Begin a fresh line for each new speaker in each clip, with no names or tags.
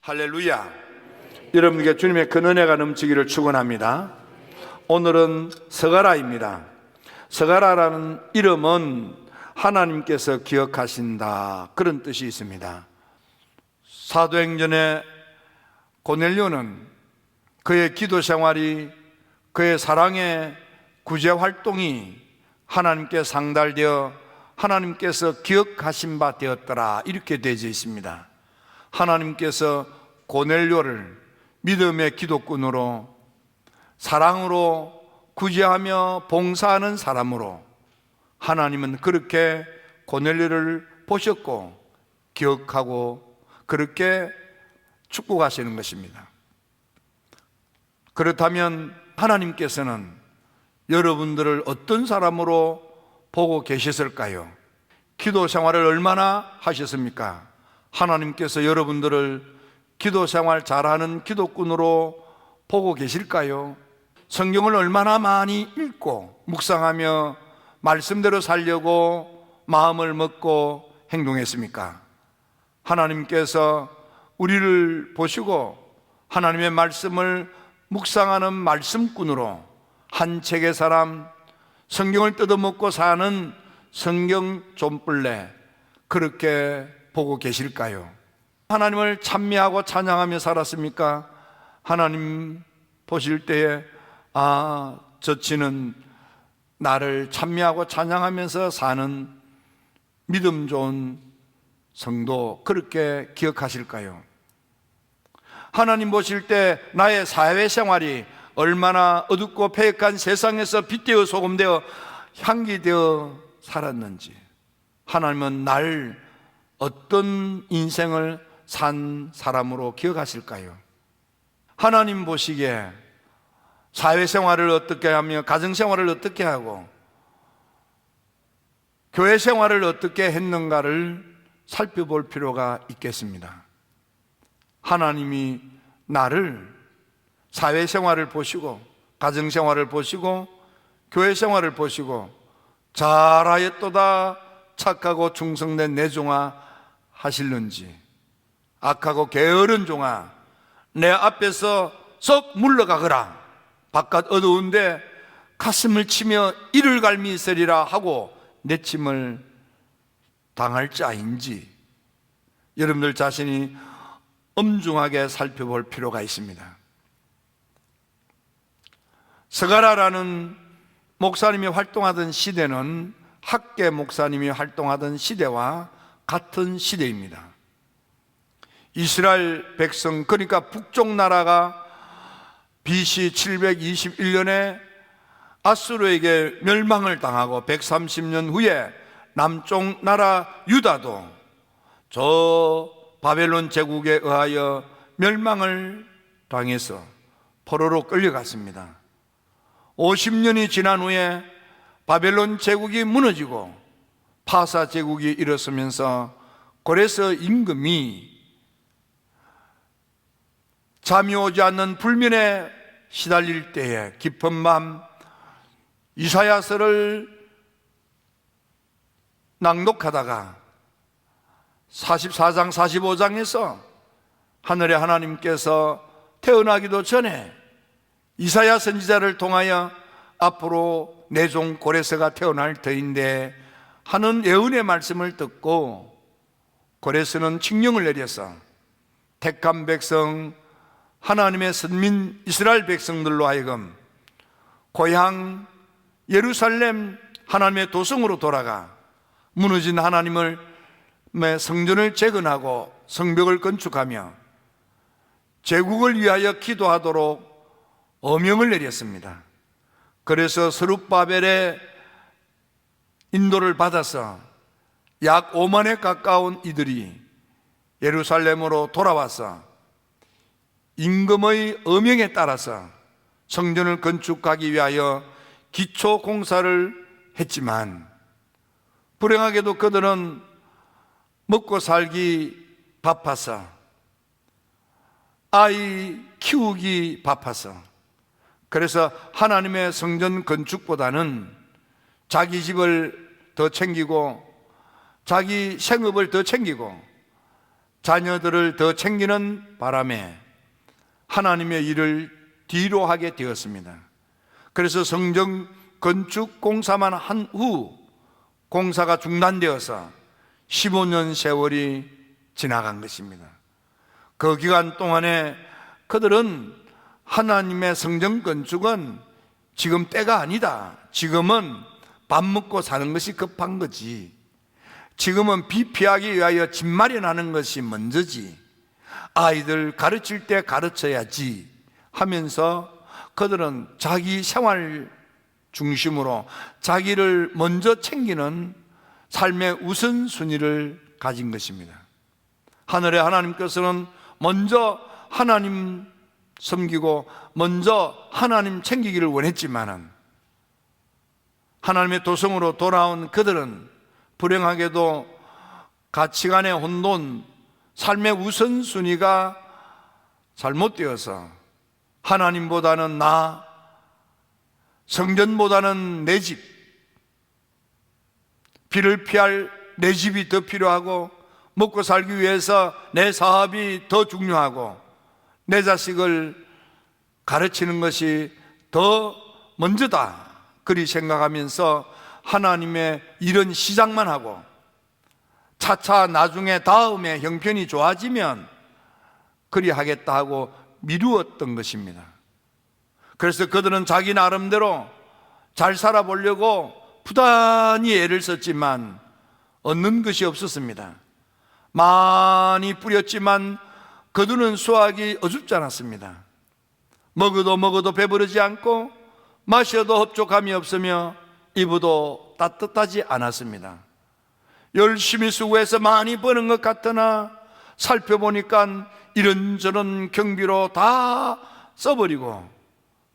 할렐루야. 여러분에게 주님의 큰 은혜가 넘치기를 축원합니다. 오늘은 서가라입니다. 서가라라는 이름은 하나님께서 기억하신다 그런 뜻이 있습니다. 사도행전에 고넬료는 그의 기도 생활이 그의 사랑의 구제 활동이 하나님께 상달되어 하나님께서 기억하신 바 되었더라 이렇게 되어 있습니다. 하나님께서 고넬료를 믿음의 기도꾼으로 사랑으로 구제하며 봉사하는 사람으로 하나님은 그렇게 고넬료를 보셨고 기억하고 그렇게 축복하시는 것입니다. 그렇다면 하나님께서는 여러분들을 어떤 사람으로 보고 계셨을까요? 기도 생활을 얼마나 하셨습니까? 하나님께서 여러분들을 기도 생활 잘하는 기도꾼으로 보고 계실까요? 성경을 얼마나 많이 읽고 묵상하며 말씀대로 살려고 마음을 먹고 행동했습니까? 하나님께서 우리를 보시고 하나님의 말씀을 묵상하는 말씀꾼으로 한 책의 사람, 성경을 뜯어먹고 사는 성경 좀불래 그렇게 보고 계실까요? 하나님을 찬미하고 찬양하며 살았습니까? 하나님 보실 때에 아, 저치는 나를 찬미하고 찬양하면서 사는 믿음 좋은 성도 그렇게 기억하실까요? 하나님 보실 때 나의 사회생활이 얼마나 어둡고 폐역한 세상에서 빛되어 소금되어 향기되어 살았는지 하나님은 날 어떤 인생을 산 사람으로 기억하실까요? 하나님 보시기에 사회생활을 어떻게 하며 가정생활을 어떻게 하고 교회 생활을 어떻게 했는가를 살펴볼 필요가 있겠습니다. 하나님이 나를 사회 생활을 보시고 가정 생활을 보시고 교회 생활을 보시고 잘하였도다 착하고 충성된 내 종아 하실는지 악하고 게으른 종아 내 앞에서 썩 물러가거라 바깥 어두운데 가슴을 치며 이를 갈미 있으리라 하고 내침을 당할 자인지 여러분들 자신이 엄중하게 살펴볼 필요가 있습니다. 서가라라는 목사님이 활동하던 시대는 학계 목사님이 활동하던 시대와 같은 시대입니다. 이스라엘 백성, 그러니까 북쪽 나라가 BC 721년에 아수르에게 멸망을 당하고 130년 후에 남쪽 나라 유다도 저 바벨론 제국에 의하여 멸망을 당해서 포로로 끌려갔습니다. 50년이 지난 후에 바벨론 제국이 무너지고 파사 제국이 일어서면서 고레스 임금이 잠이 오지 않는 불면에 시달릴 때에 깊은 밤 이사야서를 낭독하다가 44장 45장에서 하늘의 하나님께서 태어나기도 전에 이사야 선지자를 통하여 앞으로 내 종 고레스가 태어날 터인데 하는 예언의 말씀을 듣고 고레스는 칙령을 내려서 택한 백성 하나님의 선민 이스라엘 백성들로 하여금 고향 예루살렘 하나님의 도성으로 돌아가 무너진 하나님을 성전을 재건하고 성벽을 건축하며 제국을 위하여 기도하도록 어명을 내렸습니다. 그래서 스룹바벨의 인도를 받아서 약 5만에 가까운 이들이 예루살렘으로 돌아와서 임금의 어명에 따라서 성전을 건축하기 위하여 기초 공사를 했지만 불행하게도 그들은 먹고 살기 바빠서 아이 키우기 바빠서 그래서 하나님의 성전 건축보다는 자기 집을 더 챙기고 자기 생업을 더 챙기고 자녀들을 더 챙기는 바람에 하나님의 일을 뒤로 하게 되었습니다. 그래서 성전 건축 공사만 한 후 공사가 중단되어서 15년 세월이 지나간 것입니다. 그 기간 동안에 그들은 하나님의 성전 건축은 지금 때가 아니다. 지금은 밥 먹고 사는 것이 급한 거지. 지금은 비 피하기 위하여 집 마련하는 것이 먼저지. 아이들 가르칠 때 가르쳐야지 하면서 그들은 자기 생활 중심으로 자기를 먼저 챙기는 삶의 우선순위를 가진 것입니다. 하늘의 하나님께서는 먼저 하나님 섬기고 먼저 하나님 챙기기를 원했지만은 하나님의 도성으로 돌아온 그들은 불행하게도 가치관의 혼돈, 삶의 우선순위가 잘못되어서 하나님보다는 나, 성전보다는 내 집, 비를 피할 내 집이 더 필요하고 먹고 살기 위해서 내 사업이 더 중요하고 내 자식을 가르치는 것이 더 먼저다. 그리 생각하면서 하나님의 이런 시작만 하고 차차 나중에 다음에 형편이 좋아지면 그리 하겠다 하고 미루었던 것입니다. 그래서 그들은 자기 나름대로 잘 살아보려고 부단히 애를 썼지만 얻는 것이 없었습니다. 많이 뿌렸지만 그들은 수확이 어줍지 않았습니다. 먹어도 먹어도 배부르지 않고 마셔도 흡족함이 없으며 입어도 따뜻하지 않았습니다. 열심히 수고해서 많이 버는 것 같으나 살펴보니까 이런저런 경비로 다 써버리고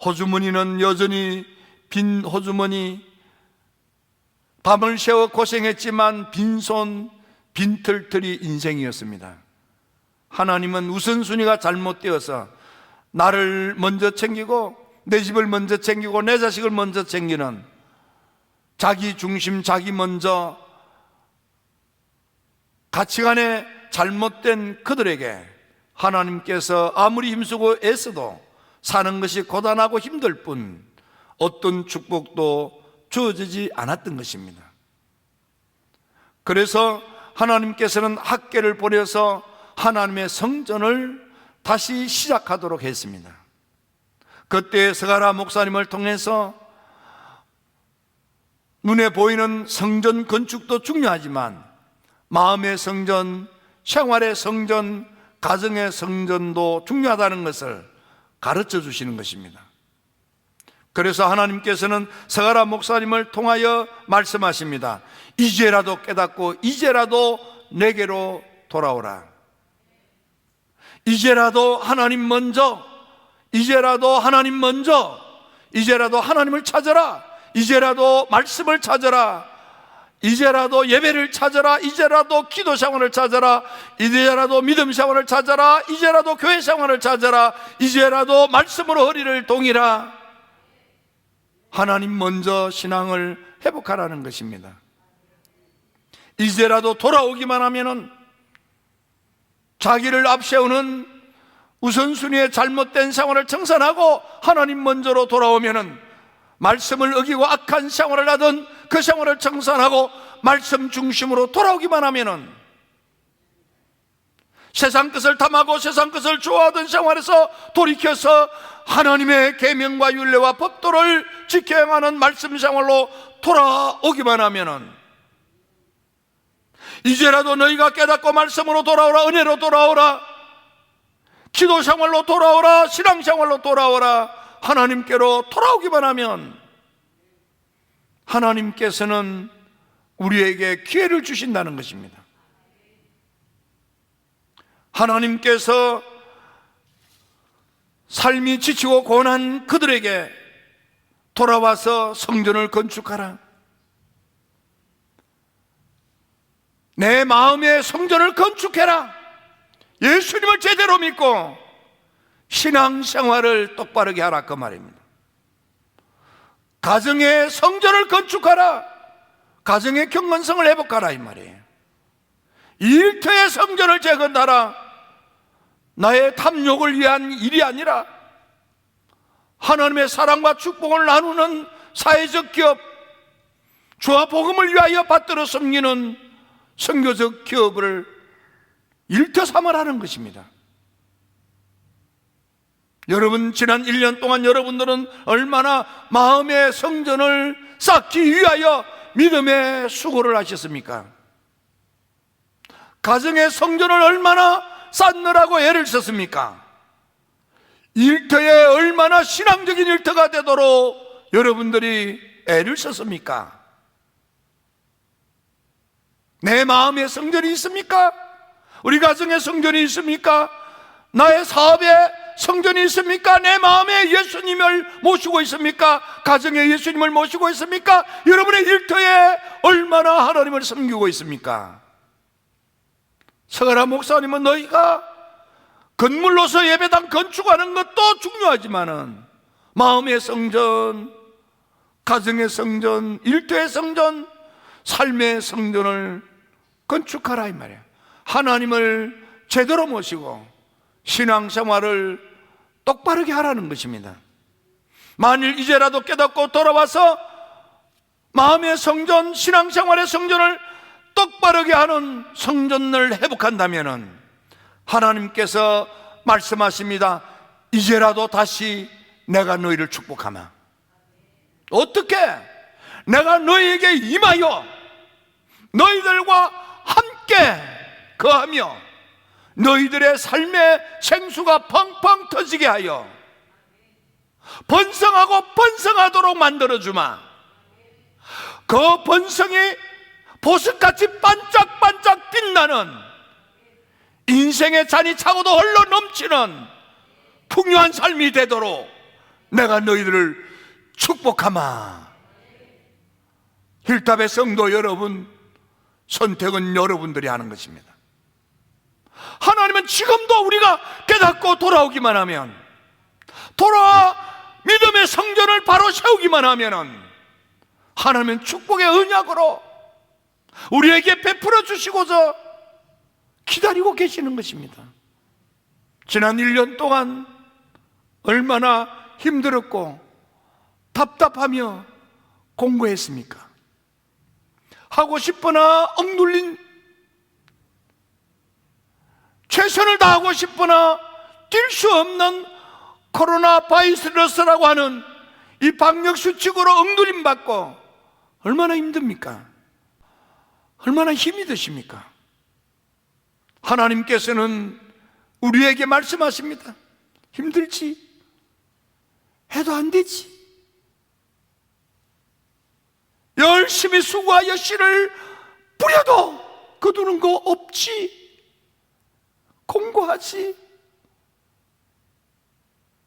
호주머니는 여전히 빈 호주머니 밤을 새워 고생했지만 빈손 빈털털이 인생이었습니다. 하나님은 우선순위가 잘못되어서 나를 먼저 챙기고 내 집을 먼저 챙기고 내 자식을 먼저 챙기는 자기 중심, 자기 먼저 가치관에 잘못된 그들에게 하나님께서 아무리 힘쓰고 애써도 사는 것이 고단하고 힘들 뿐 어떤 축복도 주어지지 않았던 것입니다. 그래서 하나님께서는 학계를 보내서 하나님의 성전을 다시 시작하도록 했습니다. 그때 스가라 목사님을 통해서 눈에 보이는 성전 건축도 중요하지만 마음의 성전, 생활의 성전, 가정의 성전도 중요하다는 것을 가르쳐 주시는 것입니다. 그래서 하나님께서는 서가라 목사님을 통하여 말씀하십니다. 이제라도 깨닫고 이제라도 내게로 돌아오라. 이제라도 하나님 먼저, 이제라도 하나님 먼저, 이제라도 하나님을 찾아라. 이제라도 말씀을 찾아라. 이제라도 예배를 찾아라. 이제라도 기도 생활을 찾아라. 이제라도 믿음 생활을 찾아라. 이제라도 교회 생활을 찾아라. 이제라도 말씀으로 허리를 동이라. 하나님 먼저 신앙을 회복하라는 것입니다. 이제라도 돌아오기만 하면은 자기를 앞세우는 우선순위의 잘못된 생활을 청산하고 하나님 먼저로 돌아오면은 말씀을 어기고 악한 생활을 하던 그 생활을 청산하고 말씀 중심으로 돌아오기만 하면은 세상 것을 탐하고 세상 것을 좋아하던 생활에서 돌이켜서 하나님의 계명과 윤례와 법도를 지켜야 하는 말씀 생활로 돌아오기만 하면은 이제라도 너희가 깨닫고 말씀으로 돌아오라 은혜로 돌아오라 기도 생활로 돌아오라 신앙 생활로 돌아오라 하나님께로 돌아오기만 하면 하나님께서는 우리에게 기회를 주신다는 것입니다. 하나님께서 삶이 지치고 고난 그들에게 돌아와서 성전을 건축하라. 내 마음의 성전을 건축해라. 예수님을 제대로 믿고 신앙생활을 똑바르게 하라 그 말입니다. 가정의 성전을 건축하라. 가정의 경건성을 회복하라 이 말이에요. 일터의 성전을 재건하라. 나의 탐욕을 위한 일이 아니라 하나님의 사랑과 축복을 나누는 사회적 기업, 주와 복음을 위하여 받들어 섬기는 선교적 기업을 일터 삼으라는 것입니다. 여러분, 지난 1년 동안 여러분들은 얼마나 마음의 성전을 쌓기 위하여 믿음의 수고를 하셨습니까? 가정의 성전을 얼마나 쌓느라고 애를 썼습니까? 일터에 얼마나 신앙적인 일터가 되도록 여러분들이 애를 썼습니까? 내 마음의 성전이 있습니까? 우리 가정의 성전이 있습니까? 나의 사업에 성전이 있습니까? 내 마음에 예수님을 모시고 있습니까? 가정에 예수님을 모시고 있습니까? 여러분의 일터에 얼마나 하나님을 섬기고 있습니까? 서가라 목사님은 너희가 건물로서 예배당 건축하는 것도 중요하지만은 마음의 성전, 가정의 성전, 일터의 성전, 삶의 성전을 건축하라 이 말이야. 하나님을 제대로 모시고 신앙생활을 똑바르게 하라는 것입니다. 만일 이제라도 깨닫고 돌아와서 마음의 성전, 신앙생활의 성전을 똑바르게 하는 성전을 회복한다면은 하나님께서 말씀하십니다. 이제라도 다시 내가 너희를 축복하마. 어떻게? 내가 너희에게 임하여 너희들과 함께 거하며 너희들의 삶의 생수가 펑펑 터지게 하여 번성하고 번성하도록 만들어 주마. 그 번성이 보석같이 반짝반짝 빛나는 인생의 잔이 차고도 흘러 넘치는 풍요한 삶이 되도록 내가 너희들을 축복하마. 힐탑의 성도 여러분, 선택은 여러분들이 하는 것입니다. 하나님은 지금도 우리가 깨닫고 돌아오기만 하면, 돌아와 믿음의 성전을 바로 세우기만 하면은, 하나님은 축복의 언약으로 우리에게 베풀어 주시고서 기다리고 계시는 것입니다. 지난 1년 동안 얼마나 힘들었고 답답하며 공부했습니까? 하고 싶으나 억눌린 최선을 다하고 싶으나 뛸 수 없는 코로나 바이러스라고 하는 이 방역 수칙으로 억눌림 받고 얼마나 힘듭니까? 얼마나 힘이 드십니까? 하나님께서는 우리에게 말씀하십니다. 힘들지? 해도 안 되지. 열심히 수고하여 씨를 뿌려도 거두는 거 없지. 공고하지.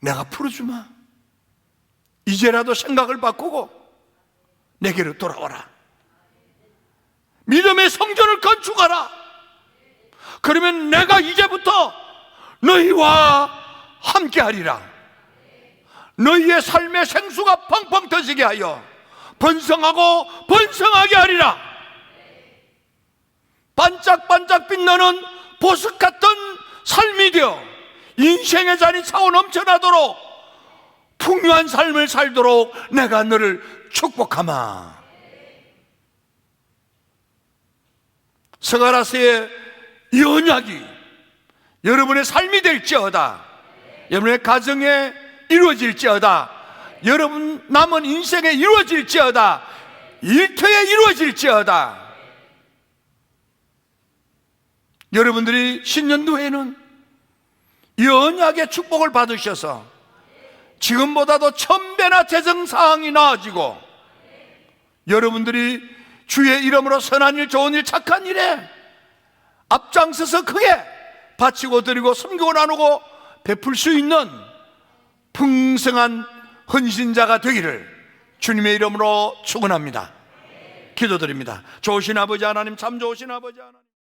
내가 풀어주마. 이제라도 생각을 바꾸고 내게로 돌아와라. 믿음의 성전을 건축하라. 그러면 내가 이제부터 너희와 함께하리라. 너희의 삶의 생수가 펑펑 터지게 하여 번성하고 번성하게 하리라. 반짝반짝 빛나는 보석 같은 삶이 되어 인생의 잔이 차고 넘쳐나도록 풍요한 삶을 살도록 내가 너를 축복하마. 서가라스의 이 언약이 여러분의 삶이 될지어다. 여러분의 가정에 이루어질지어다. 여러분 남은 인생에 이루어질지어다. 일터에 이루어질지어다. 여러분들이 신년도에는 이 언약의 축복을 받으셔서 지금보다도 천배나 재정 상황이 나아지고 여러분들이 주의 이름으로 선한 일, 좋은 일, 착한 일에 앞장서서 크게 바치고 드리고 섬기고 나누고 베풀 수 있는 풍성한 헌신자가 되기를 주님의 이름으로 축원합니다. 기도드립니다. 좋으신 아버지 하나님, 참 좋으신 아버지 하나님.